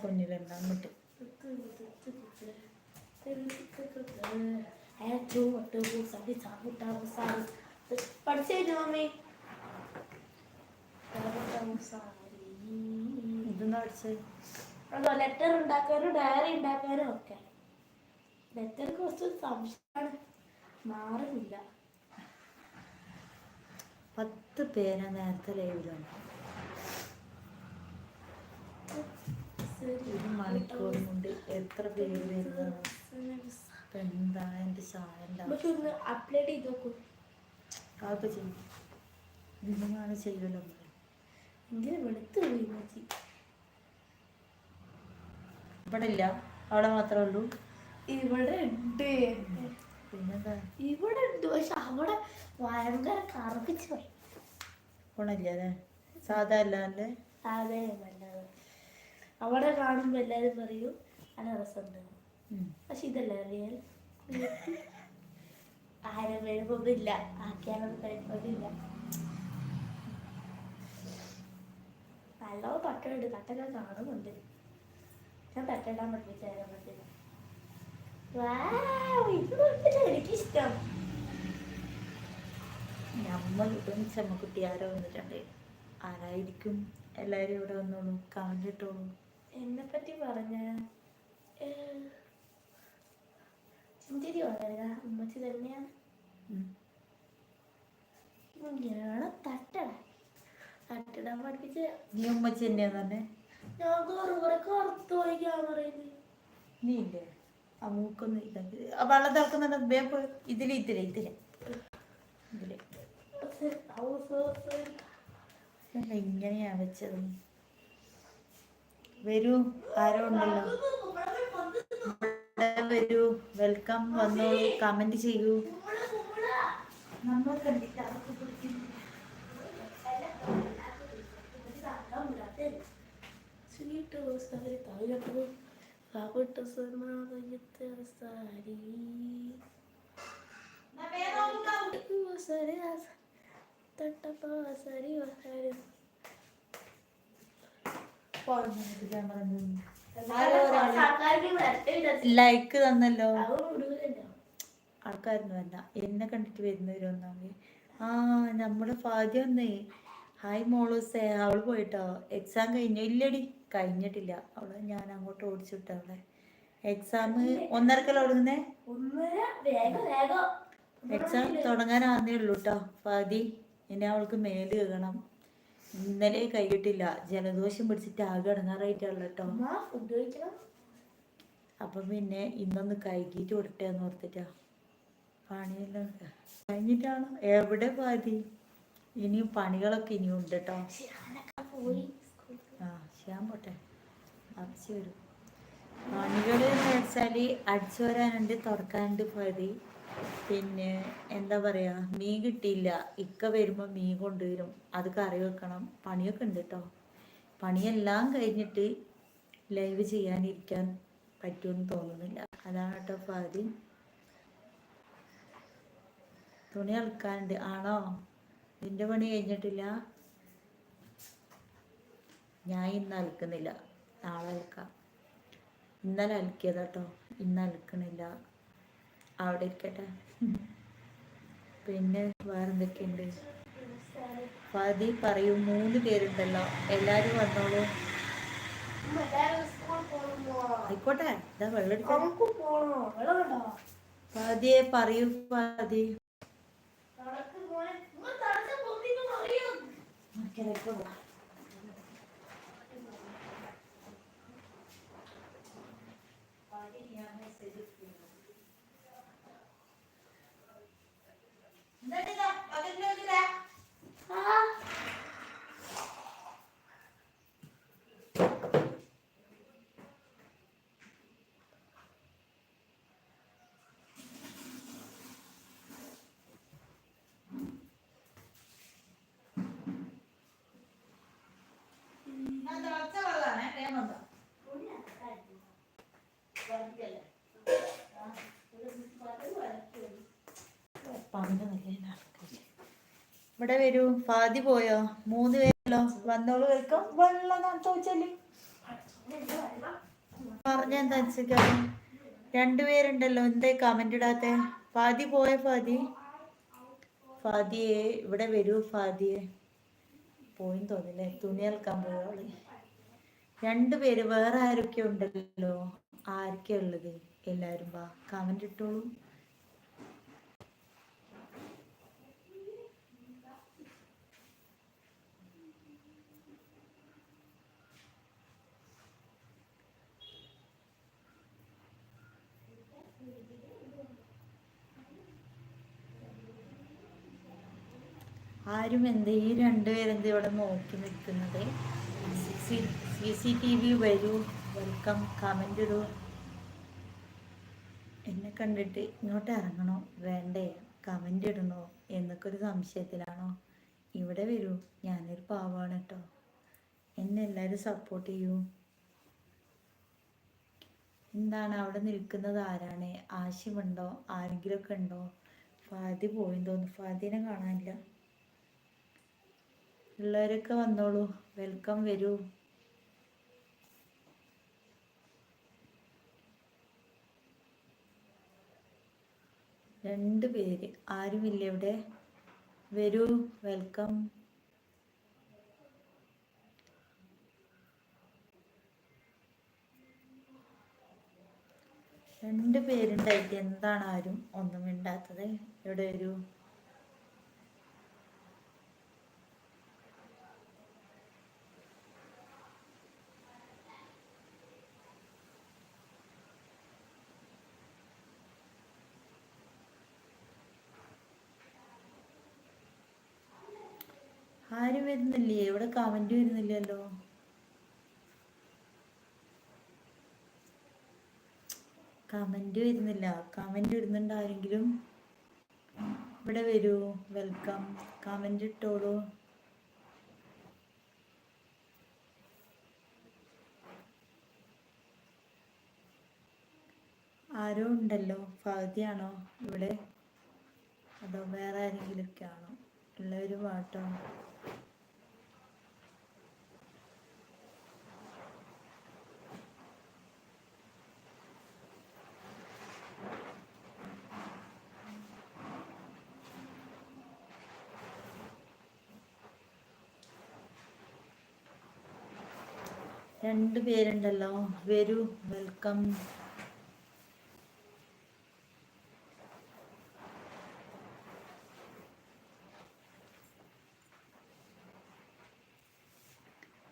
കുഞ്ഞിലുണ്ട് അങ്ങോട്ട് ഇതെന്താ അടിച്ചത് അതോ ലെറ്റർ ഉണ്ടാക്കാനും ഡയറി ഉണ്ടാക്കാനും ഒക്കെ. ലെറ്റർ കുറച്ച് സംശയമാണ്. മാറുന്നില്ല. പത്ത് പേരാ നേരത്തെ ലൈവിലുണ്ട് ഒരു മണിക്കൂർ കൊണ്ട് എത്ര പേര് വരുന്നത് എന്താ? എന്റെ ചായന്റെ അപ്ലോഡ് ചെയ്ത് നോക്കൂ. അതൊക്കെ ചെയ്യും. ഇതിനാണ് ചെയ്യലോ എങ്കിലും വെളുത്ത് പോയി ഇവിടെ ഇല്ല അവിടെ മാത്രമേ ഉള്ളൂ. ഇവിടെ ഉണ്ട് പിന്നെന്താ? ഇവിടെ ഉണ്ട് പക്ഷെ അവിടെ ഭയങ്കര കറുപ്പിച്ച് പോയി. ഗുണമില്ല അല്ലേ സാധാ അല്ലാതെ? സാധാ അല്ലാതെ അവിടെ കാണുമ്പോൾ എല്ലാരും പറയും നല്ല രസമുണ്ട്. പക്ഷെ ഇതല്ല റിയൽ. ആരും വരുമ്പൊന്നുമില്ല. ആക്കിയാലും കഴിപ്പൊന്നുമില്ല നല്ലോണം തട്ടുണ്ട് തട്ടൊക്കെ കാണുന്നുണ്ട്. ഞാൻ തട്ടിടാൻ പഠിപ്പിച്ചു തരാൻ പറ്റില്ല ഇത് എനിക്കിഷ്ടം നമ്മൾ ഇപ്പം ചെമ്മക്കുട്ടി ആരോ വന്നിട്ടുണ്ട്? ആരായിരിക്കും? എല്ലാവരും ഇവിടെ വന്നോളൂ ഇട്ടോളൂ. എന്നെ പറ്റി പറഞ്ഞ? ചിന്തിരി പറയുക ഉമ്മച്ചി തന്നെയാണ് തട്ടട തട്ടിടാൻ. പഠിപ്പിച്ച് നീ ഉമ്മച്ചി തന്നെയാ തന്നെ ഞാൻ കുറെ കുറെ കറുത്ത് പോയി ക്യാമറയിൽ നീ ഇല്ലേ ആ മൂക്കൊന്ന് ഇതാക്കി. ആ വെള്ളം തിളക്കുന്നുണ്ട് വേ പോയി ഇതിൽ ഇതിൽ ഇതിൽ. ഇതിൽ. ഇങ്ങനെയാ വെച്ചത്. വരൂ ആരോ ഉണ്ടല്ലോ. വരൂ വെൽക്കം വന്നോളൂ കമന്റ് ചെയ്യൂ. നമ്മൾ കണ്ടിട്ട് ലൈക്ക് തന്നല്ലോ. ആൾക്കാരൊന്നും വേണ്ട എന്നെ കണ്ടിട്ട് വരുന്നവരൊന്നാമേ ആ നമ്മുടെ ഫാദ്യം ഒന്നേ ഹായ് മോളൂസേ. അവൾ പോയിട്ടോ. എക്സാം കഴിഞ്ഞു? ഇല്ലടി. കഴിഞ്ഞിട്ടില്ല. അവൾ ഞാൻ അങ്ങോട്ട് ഓടിച്ചു അവളെ. എക്സാം ഒന്നരക്കല്ല തുടങ്ങുന്നേ എക്സാം തുടങ്ങാനാന്നേ ഉള്ളൂ കേട്ടോ ഫാദി ഇനി അവൾക്ക് മേൽ കേൾക്കണം ഇന്നലെ കഴിയിട്ടില്ല ജലദോഷം പിടിച്ചിട്ട് ആകെ ഇടങ്ങാറായിട്ടുള്ള കേട്ടോ അപ്പം പിന്നെ ഇന്നൊന്ന് കൈകിട്ട് കൊടുട്ടെ എന്ന് ഓർത്തിട്ടാ. പണിയെല്ലാം. കഴിഞ്ഞിട്ടാണോ? എവിടെ പാതി ഇനിയും പണികളൊക്കെ ഇനിയും ഉണ്ട് കേട്ടോ ആ ചെയ്യാൻ പോട്ടെ. അപ്പച്ചി വരും. വെച്ചാൽ അടിച്ചു വരാനുണ്ട് തുറക്കാനുണ്ട് പതി പിന്നെ എന്താ പറയാ മീൻ കിട്ടിയില്ല. ഇക്ക വരുമ്പോൾ മീൻ കൊണ്ടുവരും. അത് കറി വെക്കണം. പണിയൊക്കെ ഉണ്ട് കേട്ടോ പണിയെല്ലാം കഴിഞ്ഞിട്ട് ലൈവ് ചെയ്യാനിരിക്കാൻ പറ്റുമെന്ന് തോന്നുന്നില്ല. അതാണ് കേട്ടോ പാതി. തുണി അളക്കാനുണ്ട് ആണോ? നിന്റെ പണി കഴിഞ്ഞിട്ടില്ല? ഞാൻ ഇന്ന് അലക്കുന്നില്ല. നാളെ അലക്കാം. ഇന്നലെ അലക്കിയതാ കേട്ടോ ഇന്ന് അലക്കണില്ല. അവിടെ ഇരിക്കട്ടെ. പിന്നെ വേറെന്തൊക്കെയുണ്ട്? പതി പറയൂ മൂന്ന് പേരുണ്ടല്ലോ. എല്ലാരും വന്നോളൂ. ആയിക്കോട്ടെ ഇതാ വെള്ളം ഫതിയെ പറയൂ പതി നടക്ക് Dali na, bakit nyo sila? Ha? ഇവിടെ വരൂ? ഫാദി പോയോ? മൂന്ന് പേരല്ലോ. വന്നോളൂ വെൽക്കം. വെള്ളം തോച്ചല്ലേ. പറഞ്ഞെന്താ വെച്ചാൽ രണ്ടുപേരുണ്ടല്ലോ എന്തേ കമന്റ് ഇടാത്തെ? ഫാദി പോയ ഫാദി? ഫാദിയെ ഇവിടെ വരൂ ഫാദിയെ. പോയി തോന്നില്ലേ തുണി അൽക്കാൻ പോയോൾ രണ്ടുപേര് വേറെ ആരൊക്കെ ഉണ്ടല്ലോ? ആരൊക്കെയാ ഉള്ളത്? എല്ലാരും വാ കമന്റ് ഇട്ടോളൂ. ആരും എന്ത് ഈ രണ്ടുപേരെന്ത് ഇവിടെ നോക്കി നിൽക്കുന്നത്? സി സി ടി വി വരൂ വെൽക്കം കമന്റ് ഇടൂ. എന്നെ കണ്ടിട്ട് ഇങ്ങോട്ട് ഇറങ്ങണോ? വേണ്ടേ കമന്റ് ഇടണോ? എന്നൊക്കെ ഒരു സംശയത്തിലാണോ? ഇവിടെ വരൂ ഞാനൊരു പാവാണ് കേട്ടോ. എന്നെ എല്ലാവരും സപ്പോർട്ട് ചെയ്യൂ. എന്താണ് അവിടെ നിൽക്കുന്നത്? ആരാണ്? ആശയമുണ്ടോ ആരെങ്കിലുമൊക്കെ ഉണ്ടോ? ഫാദി പോയി തോന്നുന്നു. ഫാദിനെ കാണാനില്ല. ഉള്ളവരൊക്കെ വന്നോളൂ. വെൽക്കം വരൂ. രണ്ട് പേര്. ആരുമില്ല ഇവിടെ. വരൂ. വെൽക്കം. രണ്ട് പേരുണ്ടായിട്ട് എന്താണ് ആരും ഒന്നും മിണ്ടാത്തത്? ഇവിടെ ഒരു ആരും വരുന്നില്ലേ? ഇവിടെ കമന്റ് വരുന്നില്ലല്ലോ. കമന്റ് വരുന്നില്ല. കമന്റ് ഇടുന്നുണ്ട് ആരെങ്കിലും? ഇവിടെ വരൂ. വെൽക്കം കമന്റ് ഇട്ടോളൂ. ആരോ ഉണ്ടല്ലോ? ഫാദിയാണോ ഇവിടെ? അതോ വേറെ ആരെങ്കിലുമൊക്കെ ആണോ ഒരു പാട്ടോ രണ്ട് പേരുണ്ടല്ലോ. വരൂ വെൽക്കം.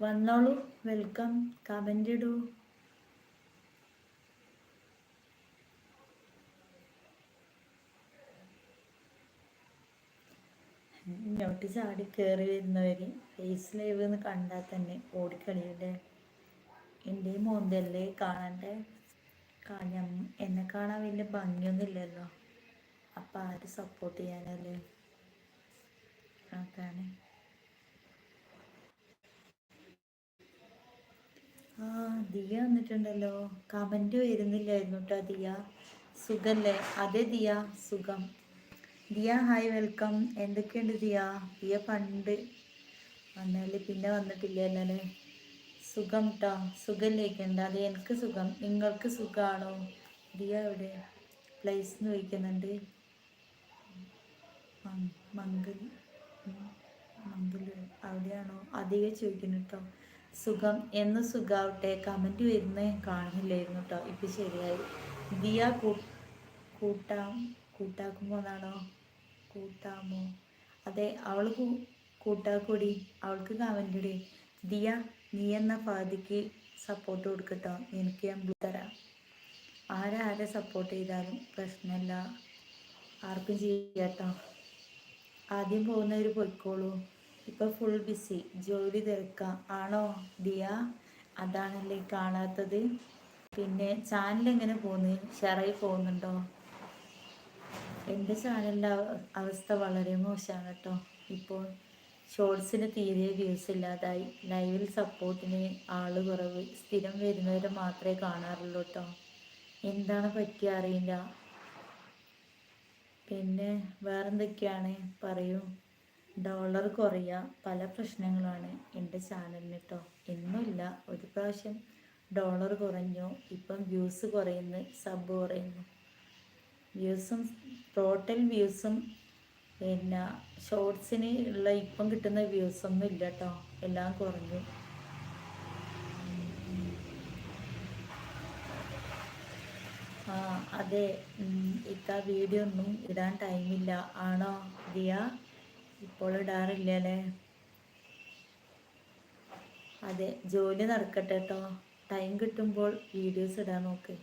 വന്നോളൂ വെൽക്കം. കമന്റ് ഇടൂ. ഇങ്ങോട്ട് ചാടി കയറി വരുന്നവര് ഫേസ് ലൈവ് എന്ന് കണ്ടാൽ തന്നെ ഓടിക്കളിയല്ലേ? എന്റെ മോന്തല്ലേ കാണണ്ടേ കാണാൻ എന്നെ കാണാൻ വലിയ ഭംഗിയൊന്നും ഇല്ലല്ലോ അപ്പം ആര് സപ്പോർട്ട് ചെയ്യാനല്ലേ? അതാണ്. ആ ദിയ വന്നിട്ടുണ്ടല്ലോ. കമന്റ് വരുന്നില്ലായിരുന്നു കേട്ടോ ദിയ. സുഖല്ലേ? അതെ ദിയ സുഖം. ദിയ ഹായ് വെൽക്കം എന്തൊക്കെയുണ്ട് ദിയ? ദിയ പണ്ട് വന്നാൽ പിന്നെ വന്നിട്ടില്ല അല്ലേ? സുഖം ട്ടോ. സുഖല്ലേക്കുണ്ട് അതെ എനിക്ക് സുഖം. നിങ്ങൾക്ക് സുഖമാണോ ദിയ എവിടെ പ്ലേസ് എന്ന് ചോദിക്കുന്നുണ്ട്. മംഗലി മംഗലൂർ അവിടെയാണോ? അധികം ചോദിക്കുന്നു കേട്ടോ സുഖം എന്ന് സുഖാവട്ടെ. കമന്റ് വരുന്നേ കാണുന്നില്ലായിരുന്നു കേട്ടോ ഇപ്പം ശരിയായി. ദിയ കൂട്ടാം കൂട്ടാക്കുമ്പോൾ എന്നാണോ കൂട്ടാമോ? അതെ അവൾ കൂട്ടാക്കൂടി. അവൾക്ക് കമന്റ് ഇടേ. ദിയ നീ എന്ന ഫാദിക്ക് സപ്പോർട്ട് കൊടുക്കട്ടോ. എനിക്ക് ഞാൻ തരാം. ആരാരെ സപ്പോർട്ട് ചെയ്താലും പ്രശ്നമില്ല. ആർക്കും ചെയ്യാട്ടോ. ആദ്യം പോകുന്നവർ പോയിക്കോളൂ. ഇപ്പൊ ഫുൾ ബിസി ജോലി തിരക്കാം. ആണോ? ദിയ അതാണല്ലേ കാണാത്തത്? പിന്നെ ചാനൽ എങ്ങനെ പോകുന്നു? ഷെയറായി പോകുന്നുണ്ടോ? എന്റെ ചാനലിന്റെ അവസ്ഥ വളരെ മോശമാണ് കേട്ടോ. ഇപ്പോൾ ഷോർട്സിന് തീരെ വ്യൂസ് ഇല്ലാതായി. ലൈവിൽ സപ്പോർട്ടിന് ആൾ കുറവ്. സ്ഥിരം വരുന്നവരെ മാത്രമേ കാണാറുള്ളൂ കേട്ടോ എന്താണ് പറ്റിയ അറിയില്ല. പിന്നെ വേറെന്തൊക്കെയാണ്? പറയൂ. ഡോളർ കുറയുക പല പ്രശ്നങ്ങളാണ് എന്റെ ചാനലിന് കേട്ടോ ഇന്നുമില്ല ഒരു പ്രാവശ്യം ഡോളർ കുറഞ്ഞു. ഇപ്പം വ്യൂസ് കുറയുന്നു. സബ് കുറയുന്നു. വ്യൂസും ടോട്ടൽ വ്യൂസും പിന്നെ ഷോർട്സിന് ഉള്ള ഇപ്പം കിട്ടുന്ന വ്യൂസ് ഒന്നും ഇല്ല കേട്ടോ എല്ലാം കുറഞ്ഞു. ആ അതെ. ഇക്ക വീഡിയോ ഒന്നും ഇടാൻ ടൈമില്ല ആണോ ദിയ? ഇപ്പോൾ ഇടാറില്ല അതെ ജോലി നടക്കട്ടെ കേട്ടോ ടൈം കിട്ടുമ്പോൾ വീഡിയോസ് ഇടാൻ നോക്ക്.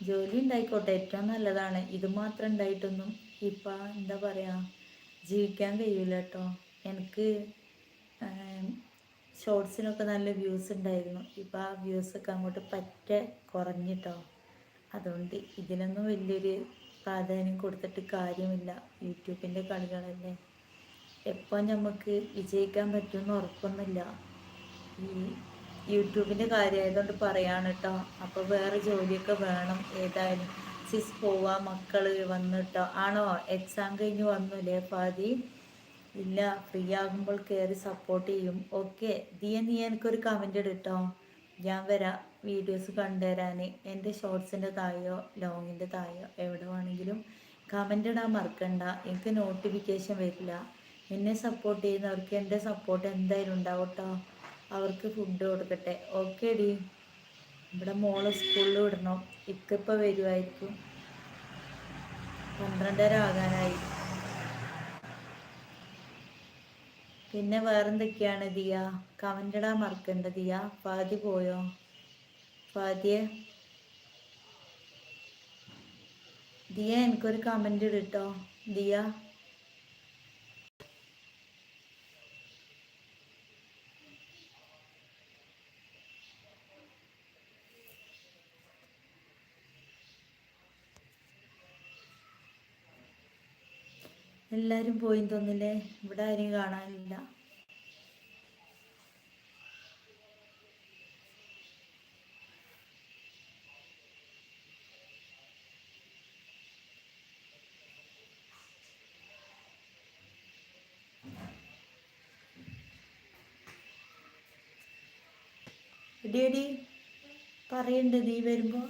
ജോലി ഉണ്ടായിക്കോട്ടെ ഏറ്റവും നല്ലതാണ്. ഇത് മാത്രം ഉണ്ടായിട്ടൊന്നും ഇപ്പം എന്താ പറയുക ജീവിക്കാൻ കഴിയൂല കേട്ടോ എനിക്ക് ഷോർട്സിനൊക്കെ നല്ല വ്യൂസ് ഉണ്ടായിരുന്നു. ഇപ്പം ആ വ്യൂസൊക്കെ അങ്ങോട്ട് പറ്റ കുറഞ്ഞിട്ടോ. അതുകൊണ്ട് ഇതിനൊന്നും വലിയൊരു പ്രാധാന്യം കൊടുത്തിട്ട് കാര്യമില്ല. യൂട്യൂബിന്റെ കളികളല്ലേ. എപ്പോൾ നമുക്ക് വിജയിക്കാൻ പറ്റുമെന്ന് ഉറപ്പൊന്നുമില്ല. ഈ യൂട്യൂബിന്റെ കാര്യമായതുകൊണ്ട് പറയാണ് കേട്ടോ അപ്പോൾ വേറെ ജോലിയൊക്കെ വേണം. ഏതായാലും സിസ് പോവാ മക്കൾ കേട്ടോ ആണോ? എക്സാം കഴിഞ്ഞ് വന്നില്ലേ പാതി ഇല്ല ഫ്രീ ആകുമ്പോൾ കയറി സപ്പോർട്ട് ചെയ്യും. ഓക്കെ ദിയ നീ എനിക്കൊരു കമന്റ് ഇടട്ടോ ഞാൻ വരാം. വീഡിയോസ് കണ്ടുതരാൻ എന്റെ ഷോർട്സിന്റെ തായോ ലോങ്ങിന്റെ തായോ എവിടെ വേണമെങ്കിലും കമന്റ് ഇടാൻ മറക്കണ്ട. എനിക്ക് നോട്ടിഫിക്കേഷൻ വരില്ല. എന്നെ സപ്പോർട്ട് ചെയ്യുന്നവർക്ക് എന്റെ സപ്പോർട്ട് എന്തായാലും ഉണ്ടാവും കേട്ടോ അവർക്ക് ഫുഡ് കൊടുക്കട്ടെ ഓക്കെ ഡി. ഇവിടെ മോൾ സ്കൂളിൽ വിടണം. ഇക്കിപ്പോൾ വരുമായിരിക്കും പന്ത്രണ്ടര ആകാനായി. പിന്നെ വേറെന്തൊക്കെയാണ് ദിയ? കമന്റ് മറക്കണ്ട ദിയ. ഫാദി പോയോ? ഫാദിയെ? ദിയ എനിക്കൊരു കമന്റ് ഇടട്ടോ ദിയ? എല്ലാവരും പോയി തോന്നില്ലേ ഇവിടെ ആരും കാണാനില്ല. എടി എടി പറയണ്ട് നീ വരുമ്പോ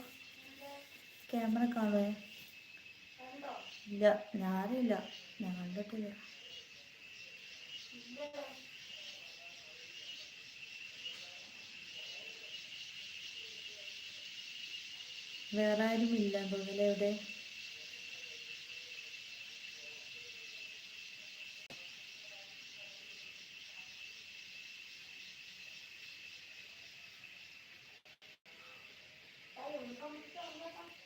ക്യാമറ കാണുവേ? ഇല്ല ഞാനില്ല. ഞാൻ കണ്ടിട്ടില്ല വേറെ ആരും ഇല്ല ഇവിടെ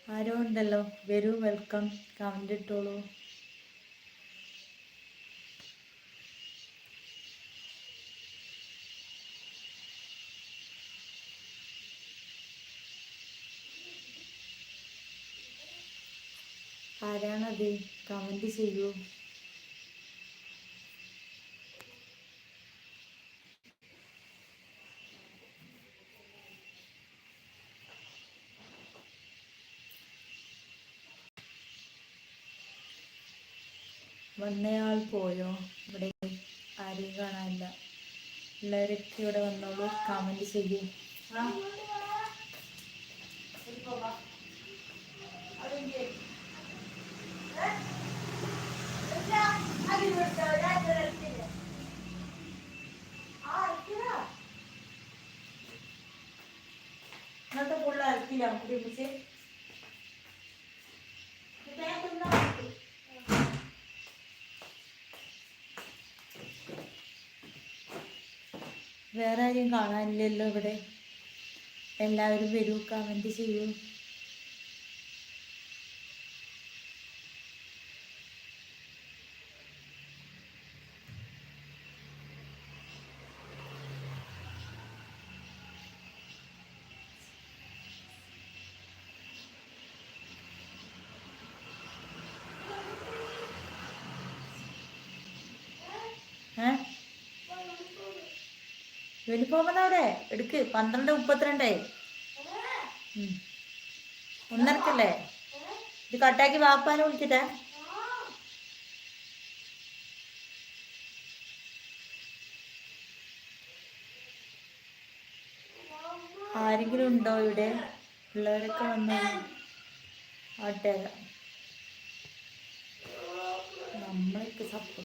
ആരോ ഉണ്ടല്ലോ. വരൂ വെൽക്കം കമന്റ് ഇട്ടോളൂ. ആരാണത്? കമന്റ് ചെയ്യൂ. വന്നയാൾ പോയോ? ഇവിടെ ആരെയും കാണാനില്ല. എല്ലാവരൊക്കെ ഇവിടെ വന്നോളൂ. കമന്റ് ചെയ്യൂ. ആ. വേറെ ആരെയും കാണാനില്ലല്ലോ ഇവിടെ. എല്ലാവരും വരൂ കമന്റ് ചെയ്യൂ. യൂണിഫോമെന്നവിടെ എടുക്ക്. പന്ത്രണ്ട് മുപ്പത്തിരണ്ടേ ഒന്നരക്കല്ലേ? ഇത് കട്ടാക്കി വാപ്പാനെ വിളിക്കട്ടെ. ആരെങ്കിലും ഉണ്ടോ ഇവിടെ? പിള്ളേരൊക്കെ വന്നു ആട്ടേക്ക് നമ്മൾക്ക് സപ്പോ